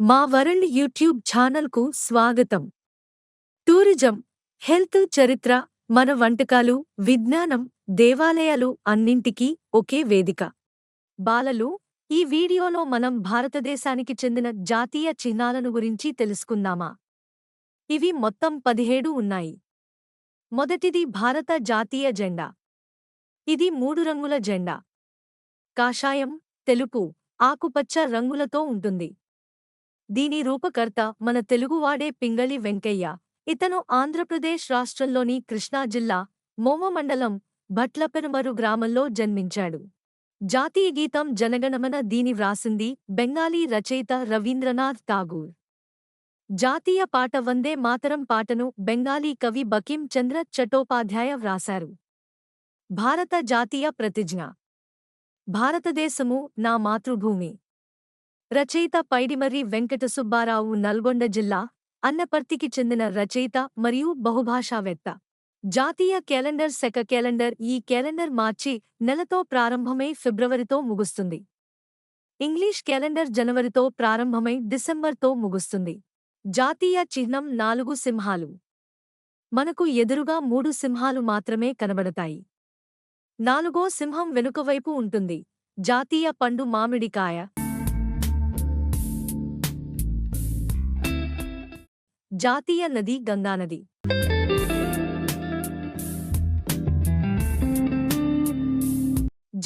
మా world YouTube ఛానల్కు స్వాగతం. టూరిజం హెల్త్ చరిత్ర మన వంటకాలు విజ్ఞానం దేవాలయాలు అన్నింటికీ ఒకే వేదిక. బాలలు ఈ వీడియోలో మనం భారతదేశానికి చెందిన జాతీయ చిహ్నాలను గురించి తెలుసుకుందామా? ఇవి మొత్తం పదిహేడు ఉన్నాయి. మొదటిది భారత జాతీయ జెండా. ఇది మూడు రంగుల జెండా. కాషాయం తెలుపు ఆకుపచ్చ రంగులతో ఉంటుంది. దీని రూపకర్త మన తెలుగువాడే పింగళి వెంకయ్య. ఇతను ఆంధ్రప్రదేశ్ రాష్ట్రంలోని కృష్ణా జిల్లా మోమ మండలం భట్లపెరుమరు గ్రామంలో జన్మించాడు. జాతీయ గీతం జనగణమన దీని వ్రాసింది బెంగాలీ రచయిత రవీంద్రనాథ్ ఠాగూర్. జాతీయ పాట వందే మాతరం పాటను బెంగాలీ కవి బకిం చంద్ర చట్టోపాధ్యాయ వ్రాశారు. భారత జాతీయ ప్రతిజ్ఞ. భారతదేశము నా మాతృభూమి. రచయిత పైడిమర్రి వెంకట సుబ్బారావు నల్గొండ జిల్లా అన్నపర్తికి చెందిన రచయిత మరియు బహుభాషావేత్త. జాతీయ క్యాలెండర్ శక క్యాలెండర్ ఈ క్యాలెండర్ మార్చి నెలతో ప్రారంభమై ఫిబ్రవరితో ముగుస్తుంది. ఇంగ్లీష్ క్యాలెండర్ జనవరితో ప్రారంభమై డిసెంబర్తో ముగుస్తుంది. జాతీయ చిహ్నం నాలుగు సింహాలు. మనకు ఎదురుగా మూడు సింహాలు మాత్రమే కనబడతాయి. నాలుగో సింహం వెనుకవైపు ఉంటుంది. జాతీయ పండు మామిడికాయ. జాతీయ నది గంగానది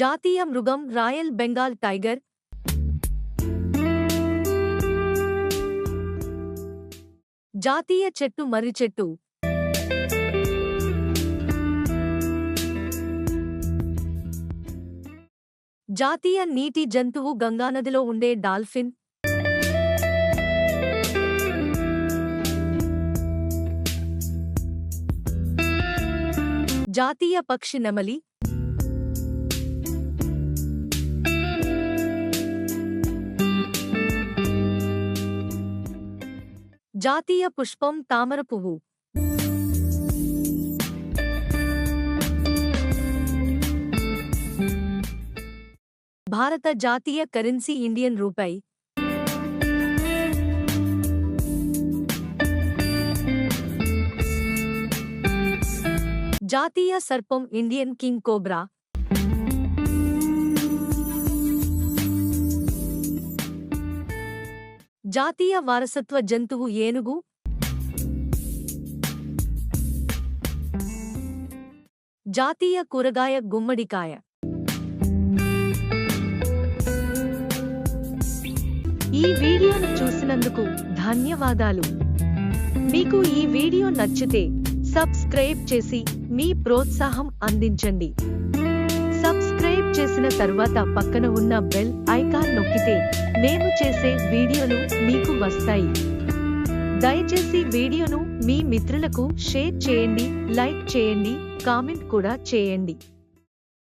జాతీయ మృగం రాయల్ బెంగాల్ టైగర్. జాతీయ చెట్టు మర్రి చెట్టు. జాతీయ నీటి జంతువు గంగానదిలో ఉండే డాల్ఫిన్. జాతీయ పక్షి నెమలి జాతీయ పుష్పం తామర పువ్వు భారత జాతీయ కరెన్సీ ఇండియన్ రూపాయి జాతీయ సర్పం ఇండియన్ కింగ్ కోబ్రా. జాతీయ వారసత్వ జంతువు ఏనుగు. జాతీయ కూరగాయ గుమ్మడికాయ. ఈ వీడియోను చూసినందుకు ధన్యవాదాలు. మీకు ఈ వీడియో నచ్చితే సబ్స్క్రైబ్ చేసి మీ ప్రోత్సాహం అందించండి. సబ్స్క్రైబ్ చేసిన తర్వాత పక్కన ఉన్న బెల్ ఐకాన్ నొక్కితే మేము చేసే వీడియోలు మీకు వస్తాయి. దయచేసి వీడియోను మీ మిత్రులకు షేర్ చేయండి లైక్ చేయండి కామెంట్ కూడా చేయండి.